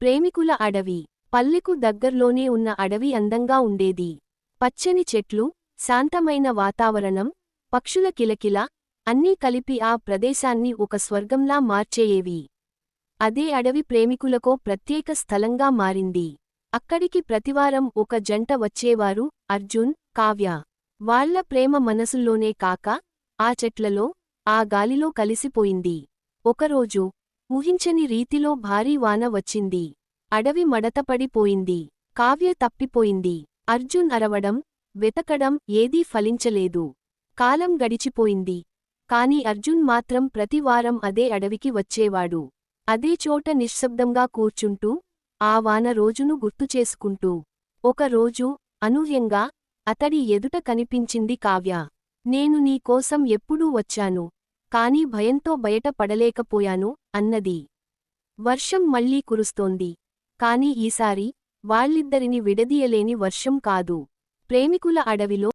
ప్రేమికుల అడవి. పల్లెకు దగ్గర్లోనే ఉన్న అడవి అందంగా ఉండేది. పచ్చని చెట్లు శాంతమైన వాతావరణం పక్షుల కిలకిల అన్నీ కలిపి ఆ ప్రదేశాన్ని ఒక స్వర్గంలా మార్చేయేవి. అదే అడవి ప్రేమికులకో ప్రత్యేక స్థలంగా మారింది. అక్కడికి ప్రతివారం ఒక జంట వచ్చేవారు అర్జున్ కావ్య. వాళ్ళ ప్రేమ మనసుల్లోనే కాక ఆ చెట్లలో ఆ గాలిలో కలిసిపోయింది. ఒకరోజు ఊహించని రీతిలో భారీ వాన వచ్చింది. అడవి మడతపడిపోయింది. కావ్య తప్పిపోయింది. అర్జున్ అరవడం వెతకడం ఏదీ ఫలించలేదు. కాలం గడిచిపోయింది. కాని అర్జున్ మాత్రం ప్రతివారం అదే అడవికి వచ్చేవాడు. అదే చోట నిశ్శబ్దంగా కూర్చుంటూ ఆ వాన రోజును గుర్తుచేసుకుంటూ ఒకరోజు అనూహ్యంగా అతడి ఎదుట కనిపించింది కావ్య. నేను నీకోసం ఎప్పుడూ వచ్చాను. కాని భయంతో బయట పడలేకపోయాను అన్నది. వర్షం మళ్ళీ కురుస్తోంది. కాని ఈసారి వాళ్ళిద్దరిని విడదీయలేని వర్షం కాదు. ప్రేమికుల అడవిలో